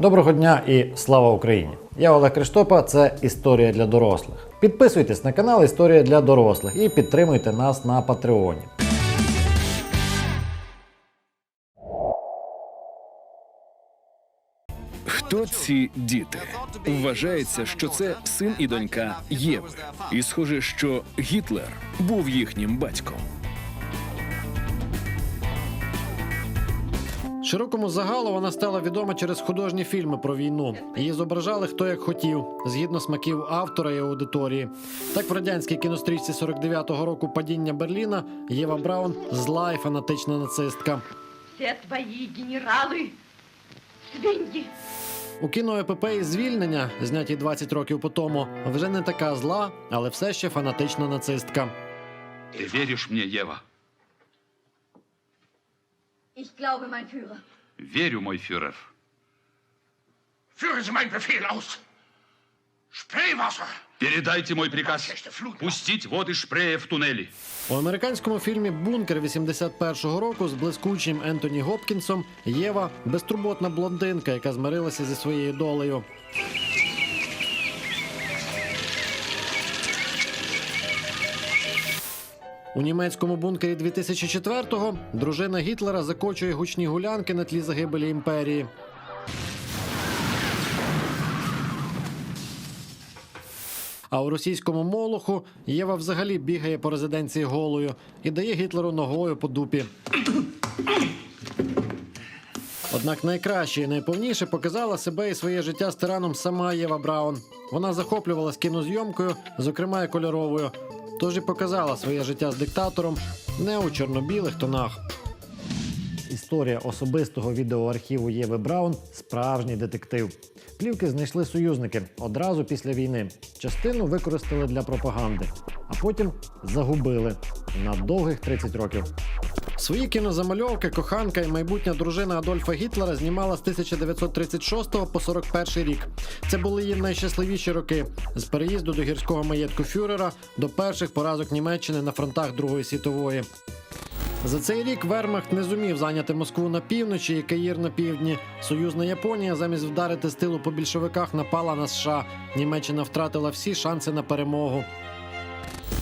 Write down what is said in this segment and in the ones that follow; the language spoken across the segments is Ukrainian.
Доброго дня і слава Україні! Я Олег Криштопа. Це історія для дорослих. Підписуйтесь на канал Історія для дорослих і підтримуйте нас на Патреоні. Хто ці діти? Вважається, що це син і донька Єви. І схоже, що Гітлер був їхнім батьком. Широкому загалу вона стала відома через художні фільми про війну. Її зображали хто як хотів, згідно смаків автора і аудиторії. Так в радянській кінострічці 49-го року падіння Берліна Єва Браун зла і фанатична нацистка. Все твои генералы свиньи. У кіноепопеї звільнення, знятій 20 років по тому, вже не така зла, але все ще фанатична нацистка. Ты веришь мне, Ева? Ich glaube, mein Führer. Верю, мой фюрер. Führen Sie meinen Befehl aus. Spreewasser. Передайте мой приказ пустить воды Шпрея в туннели. У американському фільмі Бункер 81-го року з блискучим Ентоні Гопкінсом Єва безтурботна блондинка, яка змирилася зі своєю долею. У німецькому бункері 2004-го дружина Гітлера закочує гучні гулянки на тлі загибелі імперії. А у російському молоху Єва взагалі бігає по резиденції голою і дає Гітлеру ногою по дупі. Однак найкраще і найповніше показала себе і своє життя з тираном сама Єва Браун. Вона захоплювалась кінозйомкою, зокрема і кольоровою. Тож і показала своє життя з диктатором не у чорно-білих тонах. Історія особистого відеоархіву Єви Браун справжній детектив. Плівки знайшли союзники одразу після війни. Частину використали для пропаганди, а потім загубили на довгих 30 років. Свої кінозамальовки коханка і майбутня дружина Адольфа Гітлера знімала з 1936 по 41 рік. Це були її найщасливіші роки з переїзду до гірського маєтку Фюрера до перших поразок Німеччини на фронтах Другої світової. За цей рік Вермахт не зумів зайняти Москву на півночі і Каїр на півдні. Союзна Японія замість вдарити з тилу по більшовиках напала на США. Німеччина втратила всі шанси на перемогу.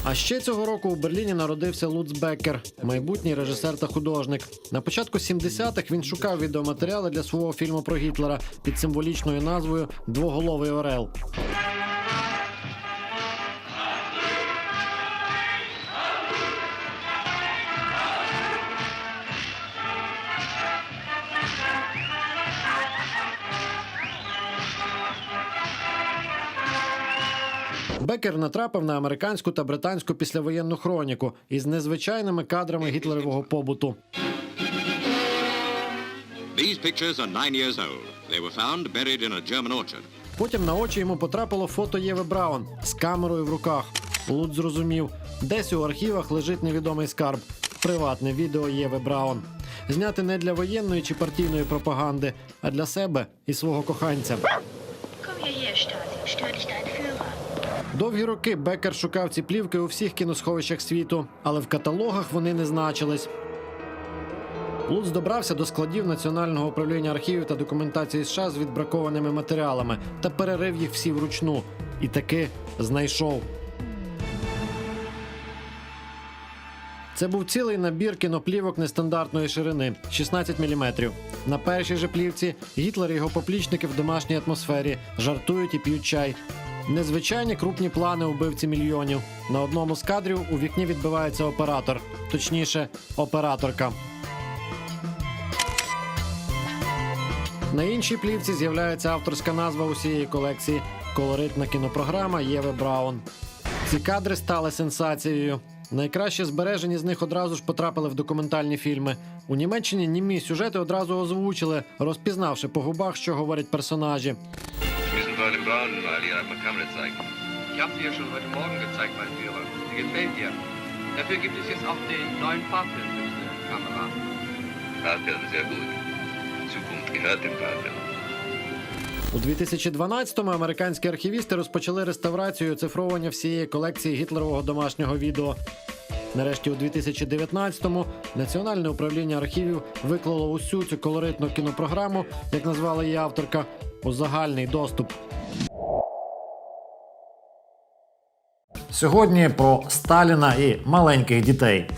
А ще цього року у Берліні народився Луц Беккер, майбутній режисер та художник. На початку 70-х він шукав відеоматеріали для свого фільму про Гітлера під символічною назвою Двоголовий Орел. Беккер натрапив на американську та британську післявоєнну хроніку із незвичайними кадрами гітлерового побуту. These pictures are nine years old. They were found buried in a German orchard. Потім на очі йому потрапило фото Єви Браун з камерою в руках. Лут зрозумів, десь у архівах лежить невідомий скарб. Приватне відео Єви Браун. Зняти не для воєнної чи партійної пропаганди, а для себе і свого коханця. Довгі роки Беккер шукав ці плівки у всіх кіносховищах світу, але в каталогах вони не значились. Луц добрався до складів Національного управління архівів та документації США з відбракованими матеріалами та перерив їх всі вручну. І таки знайшов. Це був цілий набір кіноплівок нестандартної ширини 16 мм. На першій же плівці Гітлер і його поплічники в домашній атмосфері жартують і п'ють чай. Незвичайні крупні плани убивці мільйонів. На одному з кадрів у вікні відбивається оператор, точніше, операторка. На іншій плівці з'являється авторська назва усієї колекції колоритна кінопрограма Єви Браун. Ці кадри стали сенсацією. Найкраще збережені з них одразу ж потрапили в документальні фільми. У Німеччині німі сюжети одразу озвучили, розпізнавши по губах, що говорять персонажі. Sie müssen vor dem Braunen mal Ihre Kamera zeigen. Ich habe sie ja schon heute Morgen gezeigt, mein Führer. Sie gefällt dir. Dafür gibt es jetzt auch den neuen Farbfilm für diese Kamera. Farbfilm, sehr gut. Zukunft gehört dem Farbfilm. У 2012-му американські архівісти розпочали реставрацію і оцифровування всієї колекції гітлерового домашнього відео. Нарешті, у 2019-му Національне управління архівів виклало усю цю колоритну кінопрограму, як назвала її авторка, у загальний доступ. Сьогодні про Сталіна і маленьких дітей.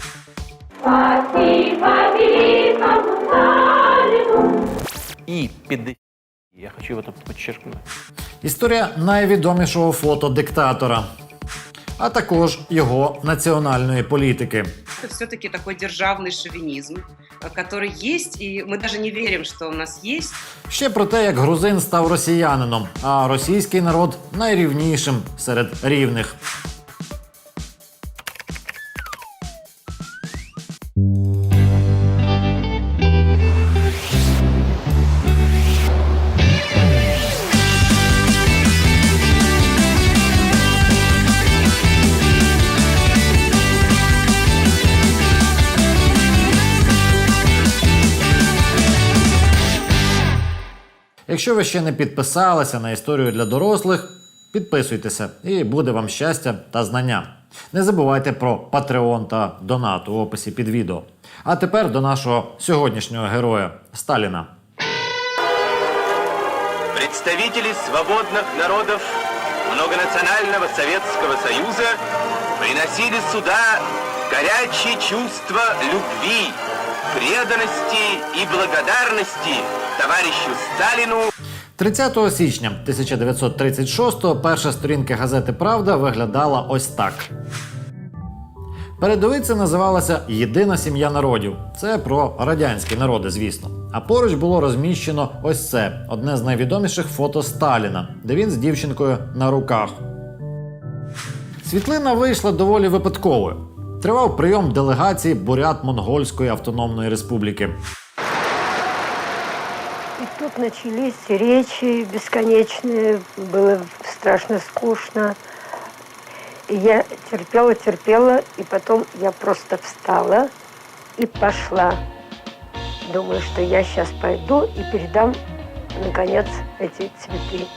І під Я хочу это підчеркнути. Історія найвідомішого фото диктатора, а також його національної політики. Это все-таки такой державный шовинизм, э, который есть, и мы даже не верим, что у нас есть. Ще про те, як грузин став росіянином, а російський народ найрівнішим серед рівних. Якщо ви ще не підписалися на історію для дорослих, підписуйтеся і буде вам щастя та знання. Не забувайте про Patreon та донат у описі під відео. А тепер до нашого сьогоднішнього героя Сталіна. Представители свободных народов многонационального Советского Союза приносили сюда горячие чувства любви, преданности и благодарности товарищу Сталину 30 січня 1936-го перша сторінка газети Правда виглядала ось так. Передовиця називалася Єдина сім'я народів. Це про радянські народи, звісно. А поруч було розміщено ось це одне з найвідоміших фото Сталіна, де він з дівчинкою на руках. Світлина вийшла доволі випадковою Тривав прийом делегації Бурят-Монгольської автономної республіки. И тут начались речи бесконечные, было страшно скучно. И я терпела, терпела, и потом я просто встала и пошла. Думаю, что я сейчас пойду и передам, наконец, эти цветы.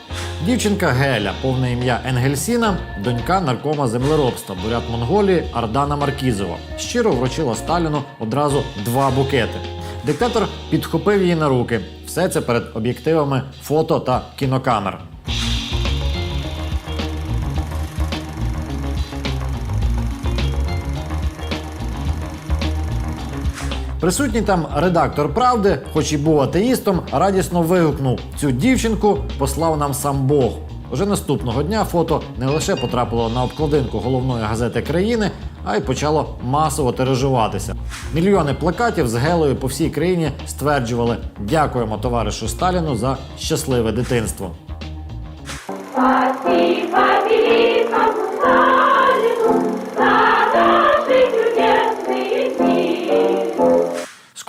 Дівчинка Геля, повне ім'я Енгельсіна, донька наркома землеробства бурят Монголії Ардана Маркізова, щиро вручила Сталіну одразу два букети. Диктатор підхопив її на руки. Все це перед об'єктивами фото та кінокамер. Присутній там редактор правди, хоч і був атеїстом, радісно вигукнув: цю дівчинку послав нам сам Бог. Уже наступного дня фото не лише потрапило на обкладинку головної газети країни, а й почало масово тиражуватися. Мільйони плакатів з гелою по всій країні стверджували: дякуємо товаришу Сталіну за щасливе дитинство.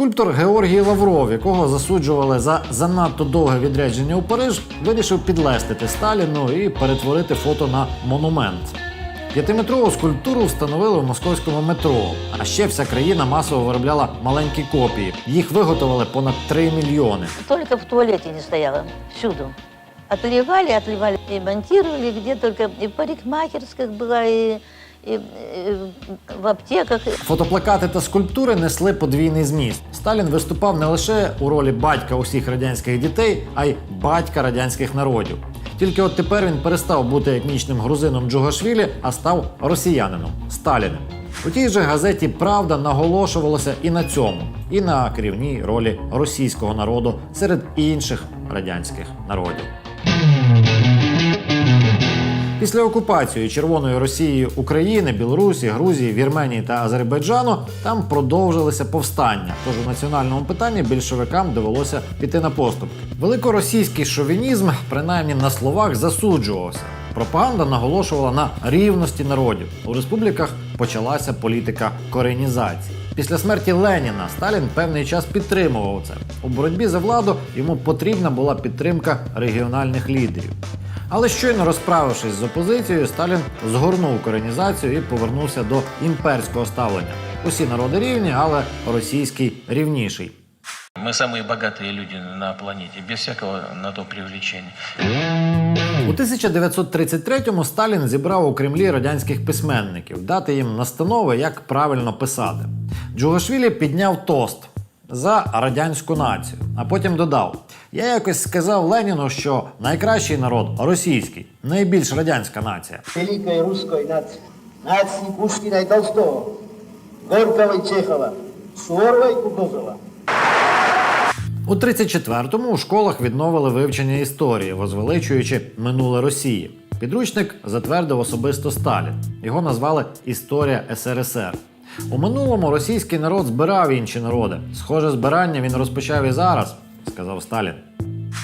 Скульптор Георгій Лавров, якого засуджували за занадто довге відрядження у Париж, вирішив підлестити Сталіну і перетворити фото на монумент. П'ятиметрову скульптуру встановили в московському метро. А ще вся країна масово виробляла маленькі копії. Їх виготовили понад 3 мільйони. Только в туалете не стояла, всюду. Отливали, отливали и монтировали, где только и в и, и- и в аптеках. Фотоплакати та скульптури несли подвійний зміст. Сталін виступав не лише у ролі батька усіх радянських дітей, а й батька радянських народів. Тільки от тепер він перестав бути етнічним грузином Джугашвілі, а став росіянином Сталіним. У тій же газеті Правда наголошувалося і на цьому, і на керівній ролі російського народу серед інших радянських народів. Після окупації Червоною Росією України, Білорусі, Грузії, Вірменії та Азербайджану там продовжилися повстання. Тож у національному питанні більшовикам довелося піти на поступки. Великоросійський шовінізм, принаймні на словах, засуджувався. Пропаганда наголошувала на рівності народів. У республіках почалася політика коренізації. Після смерті Леніна Сталін певний час підтримував це. У боротьбі за владу йому потрібна була підтримка регіональних лідерів. Але щойно розправившись з опозицією, Сталін згорнув коренізацію і повернувся до імперського ставлення. Усі народи рівні, але російський рівніший. Мы самые богатые люди на планете, без всякого на то привлечения. У 1933-му Сталін зібрав у Кремлі радянських письменників дати їм настанови, як правильно писати. Джугашвілі підняв тост. за радянську націю. А потім додав: Я якось сказав Леніну, що найкращий народ російський, найбільш радянська нація. великой русской нации. Нации Пушкина и Толстого, Горького и Чехова, Суворова и Кутузова. У 34-му у школах відновили вивчення історії, возвеличуючи минуле Росії. Підручник затвердив особисто Сталін. Його назвали Історія СРСР. У минулому російський народ збирав інші народи. Схоже збирання він розпочав і зараз, сказав Сталін.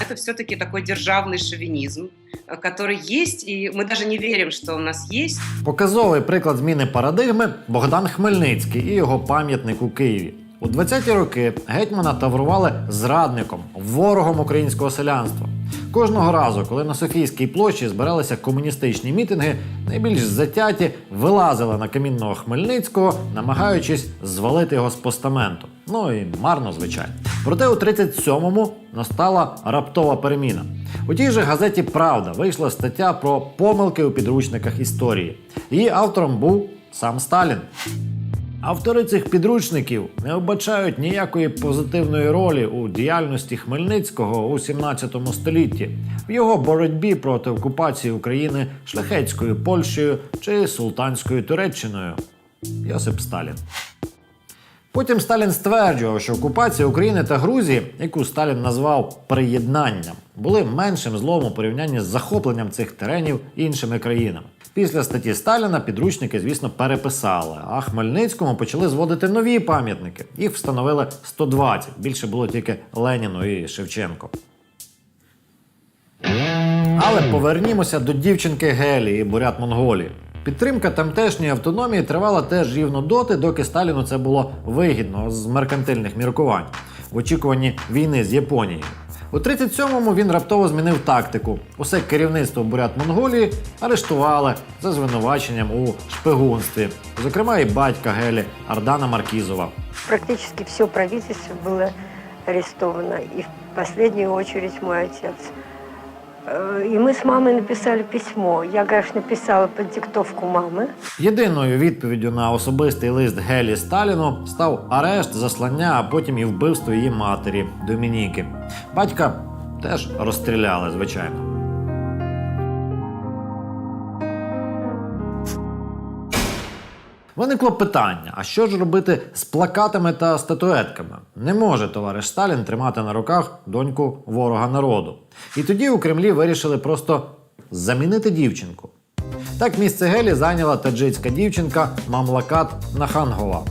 Это все-таки такой державный шовинизм, э, который есть, и мы даже не верим, что он у нас есть. Показовий приклад зміни парадигми Богдан Хмельницький і його пам'ятник у Києві. У 20-ті роки гетьмана таврували зрадником, ворогом українського селянства. Кожного разу, коли на Софійській площі збиралися комуністичні мітинги, найбільш затяті вилазили на камінного Хмельницького, намагаючись звалити його з постаменту. Ну і марно, звичайно. Проте у 37-му настала раптова переміна. У тій же газеті Правда вийшла стаття про помилки у підручниках історії. Її автором був сам Сталін. Автори цих підручників не вбачають ніякої позитивної ролі у діяльності Хмельницького у 17 столітті, в його боротьбі проти окупації України шляхетською Польщею чи султанською Туреччиною. Йосип Сталін. Потім Сталін стверджував, що окупація України та Грузії, яку Сталін назвав приєднанням, були меншим злом у порівнянні з захопленням цих теренів іншими країнами. Після статті Сталіна підручники, звісно, переписали, а Хмельницькому почали зводити нові пам'ятники. Їх встановили 120. Більше було тільки Леніну і Шевченко. Але повернімося до дівчинки Гелі і бурят Монголії. Підтримка тамтешньої автономії тривала теж рівно доти, доки Сталіну це було вигідно з меркантильних міркувань в очікуванні війни з Японією. У 37-му він раптово змінив тактику. Усе керівництво бурят Монголії арештували за звинуваченням у шпигунстві, зокрема і батька Гелі Ардана Маркізова. Практически все правительство было арестовано. И в последнюю очередь мой отец. Э, И мы с мамой написали письмо. Я, конечно, написала под диктовку мамы. Єдиною відповіддю на особистий лист Гелі Сталіну став арешт, заслання, а потім і вбивство її матері Домініки. Батька теж розстріляли, звичайно. Виникло питання: а що ж робити з плакатами та статуетками? Не може товариш Сталін тримати на руках доньку ворога народу. І тоді у Кремлі вирішили просто замінити дівчинку. Так місце Гелі зайняла таджицька дівчинка Мамлакат Нахангова.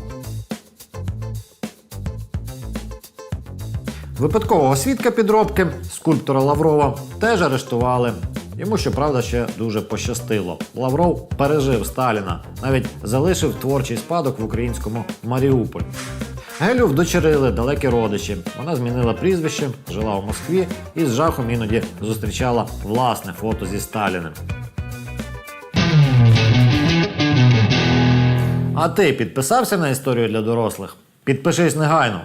Випадкового свідка підробки, скульптора Лаврова, теж арештували. Йому, щоправда, ще дуже пощастило. Лавров пережив Сталіна, навіть залишив творчий спадок в українському Маріуполі. Гелю вдочерили далекі родичі. Вона змінила прізвище, жила у Москві і з жахом іноді зустрічала власне фото зі Сталіним. А ти підписався на історію для дорослих? Підпишись негайно.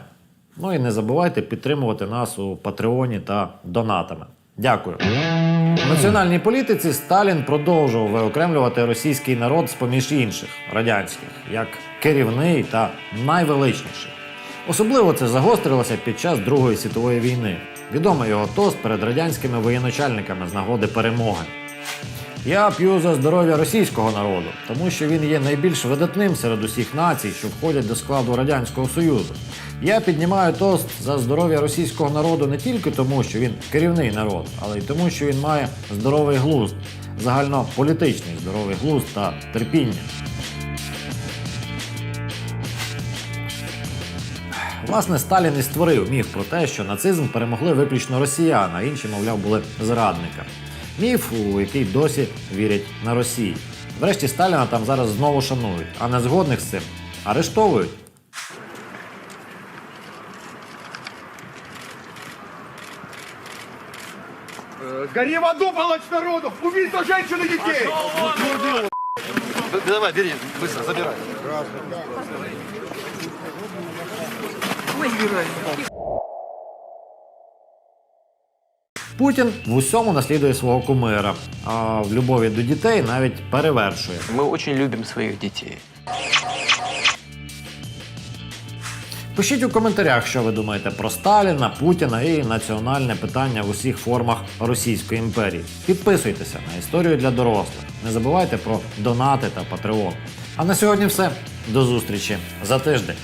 Ну і не забувайте підтримувати нас у Патреоні та донатами. Дякую. У національній політиці Сталін продовжував виокремлювати російський народ з-поміж інших радянських як керівний та найвеличніший. Особливо це загострилося під час Другої світової війни. Відомий його тост перед радянськими воєначальниками з нагоди перемоги. Я п'ю за здоров'я російського народу, тому що він є найбільш видатним серед усіх націй, що входять до складу Радянського Союзу. Я піднімаю тост за здоров'я російського народу не тільки тому, що він керівний народ, але й тому, що він має здоровий глузд, загальнополітичний здоровий глузд та терпіння. Власне, Сталін і створив міф про те, що нацизм перемогли виключно росіяни, а інші, мовляв, були зрадниками. Міф, у який досі вірять на Росії. Врешті Сталіна там зараз знову шанують, а не згодних з цим арештовують. Гори в аду, палач народов! Убийство женщин и детей! Давай, бери, быстро, забирай. Путін в усьому наслідує свого кумира, а в любові до дітей навіть перевершує. Мы очень любим своих детей. Пишіть у коментарях, що ви думаєте про Сталіна, Путіна і національне питання в усіх формах Російської імперії. Підписуйтеся на історію для дорослих. Не забувайте про донати та патреон. А на сьогодні все. До зустрічі за тиждень.